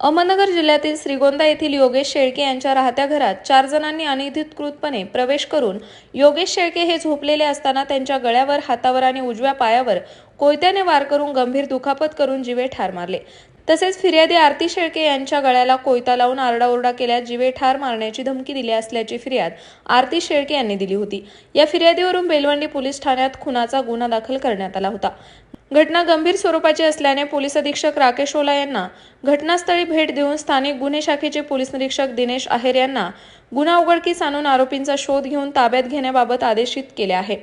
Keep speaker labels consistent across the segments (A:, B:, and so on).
A: अहमदनगर जिल्ह्यातील श्रीगोंदा येथील योगेश शेळके यांच्या राहत्या घरात चार जणांनी अनधिकृतपणे प्रवेश करून योगेश शेळके हे झोपलेले असताना त्यांच्या गळ्यावर हातावर आणि उजव्या पायावर कोयत्याने वार करून गंभीर दुखापत करून जीवे ठार मारले. तसेच फिर्यादी आरती शेळके यांच्या गळ्याला कोयता लावून आरडाओरडा केल्यास जीवे ठार मारण्याची धमकी दिली असल्याची फिर्याद आरती शेळके यांनी दिली होती. या फिर्यादीवरून बेलवंडी पोलीस ठाण्यात खुनाचा गुन्हा दाखल करण्यात आला होता. घटना गंभीर स्वरूपाची असल्याने पोलीस अधीक्षक राकेश ओला यांना घटनास्थळी भेट देऊन स्थानिक गुन्हे शाखेचे पोलीस निरीक्षक दिनेश आहेर यांना गुन्हा उघडकीस आणून आरोपींचा शोध घेऊन ताब्यात घेण्याबाबत आदेशित केले आहे.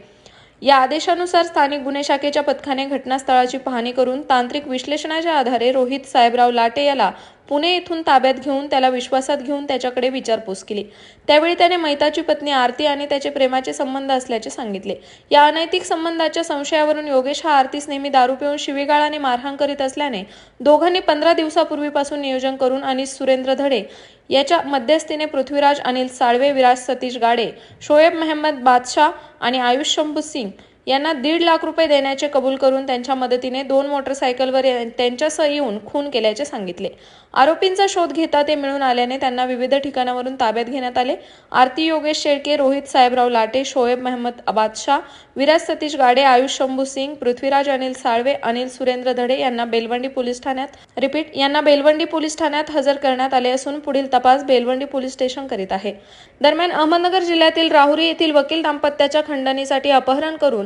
A: या आदेशानुसार स्थानिक गुन्हे शाखेच्या पथकाने घटनास्थळाची पाहणी करून तांत्रिक विश्लेषणाच्या आधारे रोहित साहेबराव लाटे याला पुणे येथून ताब्यात घेऊन त्याला विश्वासात घेऊन त्याच्याकडे विचारपूस केली. त्यावेळी त्याने मैताची पत्नी आरती आणि त्याचे प्रेमाचे संबंध असल्याचे सांगितले. या अनैतिक संबंधाच्या संशयावरून योगेश हा आरतीस नेहमी दारू पिऊन शिवीगाळाने मारहाण करीत असल्याने दोघांनी पंधरा दिवसापूर्वीपासून नियोजन करून आणि सुरेंद्र धडे याच्या मध्यस्थीने पृथ्वीराज अनिल साळवे विराज सतीश गाडे शोएब मेहम्मद बादशाह आणि आयुष शंभू सिंग यांना दीड लाख रुपये देण्याचे कबूल करून त्यांच्या मदतीने दोन मोटरसायकलवर त्यांच्यासह येऊन खून केल्याचे सांगितले. आरोपींचा शोध घेता ते मिळून आल्याने त्यांना विविध ठिकाणावरून ताब्यात घेण्यात आले. आरती योगेश शेळके रोहित साहेबराव लाटे शोएब मेहमद बादशाह विराज सतीश गाडे आयुष शंभू सिंग पृथ्वीराज अनिल साळवे अनिल सुरेंद्र धडे यांना बेलवंडी पोलीस ठाण्यात रिपीट यांना बेलवंडी पोलीस ठाण्यात हजर करण्यात आले असून पुढील तपास बेलवंडी पोलीस स्टेशन करीत आहे. दरम्यान अहमदनगर जिल्ह्यातील राहुरी येथील वकील दाम्पत्याच्या खंडणीसाठी अपहरण करून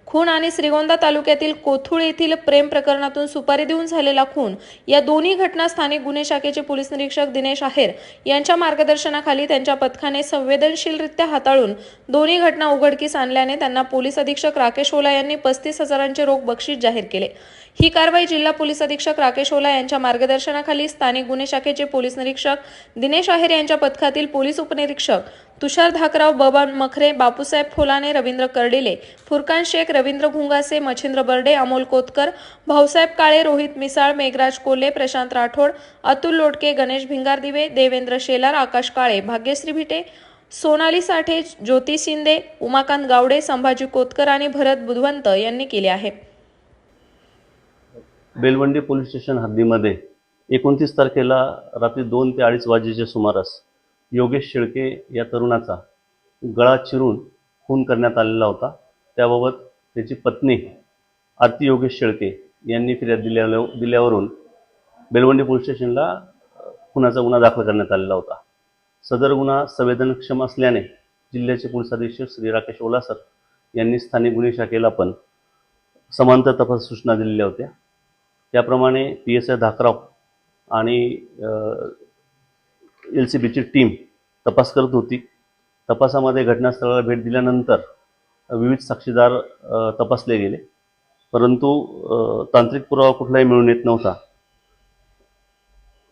A: खून आणि श्रीगोंदा तालुक्यातील कोथुळ येथील प्रेम प्रकरणातून सुपारी देऊन झालेला खून. या दोन्ही घटना स्थानिक गुन्हे शाखेचे पोलीस निरीक्षक दिनेश आहेर यांच्या मार्गदर्शनाखाली त्यांच्या पथकाने संवेदनशीलरित्या हाताळून दोन्ही घटना उघडकीस आणल्याने त्यांना पोलीस अधीक्षक राकेश ओला यांनी पस्तीस हजारांचे रोख बक्षीस जाहीर केले. ही कारवाई जिल्हा पोलीस अधीक्षक राकेश ओला यांच्या मार्गदर्शनाखाली स्थानिक गुन्हे शाखेचे पोलीस निरीक्षक दिनेश आहेर यांच्या पथकातील पोलीस उपनिरीक्षक तुषार धाकराव बबन मखरे बापूसाहेब फोलाने रवींद्र कर्डिले फुरकान शेख रवींद्र घुंगासे मच्छिंद्र बर्डे अमोल कोतकर भाऊसाहेब काळे रोहित मिसाळ मेघराज कोल्हे प्रशांत राठोड अतुल लोटके गणेश भिंगारदिवे देवेंद्र शेलार आकाश काळे भाग्यश्री भिटे सोनाली साठे ज्योती शिंदे उमाकांत गावडे संभाजी कोतकर आणि भरत बुधवंत यांनी केले आहे.
B: बेलवंडी पोलीस स्टेशन हद्दीमध्ये एकोणतीस तारखेला रात्री दोन ते अडीच वाजेच्या सुमारास योगेश शेळके या तरुणाचा गळा चिरून खून करण्यात आलेला होता. त्याबाबत त्याची पत्नी आरती योगेश शेळके यांनी फिर्याद दिल्या दिल्यावरून बेलवंडी पोलीस स्टेशनला खुनाचा गुन्हा दाखल करण्यात आलेला होता. सदर गुन्हा संवेदनक्षम असल्याने जिल्ह्याचे पोलीस अधीक्षक श्री राकेश ओलासर यांनी स्थानिक गुन्हे शाखेला पण समांतर तपास सूचना दिलेल्या होत्या. त्याप्रमाणे पी एस आय धाकराव आणि एल सी बीची टीम तपास करत होती. तपासामध्ये घटनास्थळाला भेट दिल्यानंतर विविध साक्षीदार तपासले गेले. परंतु तांत्रिक पुरावा कुठलाही मिळून येत नव्हता.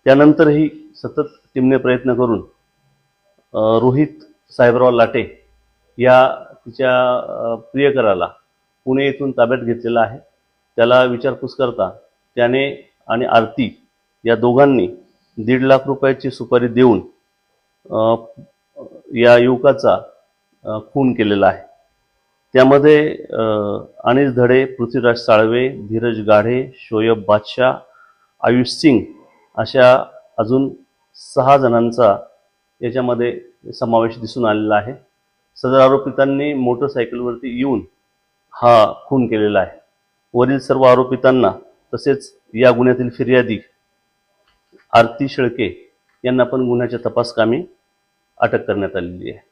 B: त्यानंतरही सतत टीमने प्रयत्न करून रोहित साहेबराव लाटे या तिच्या प्रियकराला पुणे येथून ताब्यात घेतलेला आहे. त्याला विचारपूस करता त्याने आणि आरती या दोघांनी दीड लाख रुपयाची सुपारी देऊन या युवकाचा खून केलेला आहे. त्यामध्ये अनिल धडे पृथ्वीराज साळवे धीरज गाढे शोएब बादशाह आयुष सिंग अशा अजून सहा जणांचा याच्यामध्ये समावेश दिसून आलेला आहे. सदर आरोपितांनी मोटरसायकलवरती येऊन हा खून केलेला आहे. वरील सर्व आरोपितांना तसेच या गुन्ह्यातील फिर्यादी आरती शेळके यांना पण गुन्ह्याच्या तपासकामी अटक करण्यात आलेली आहे.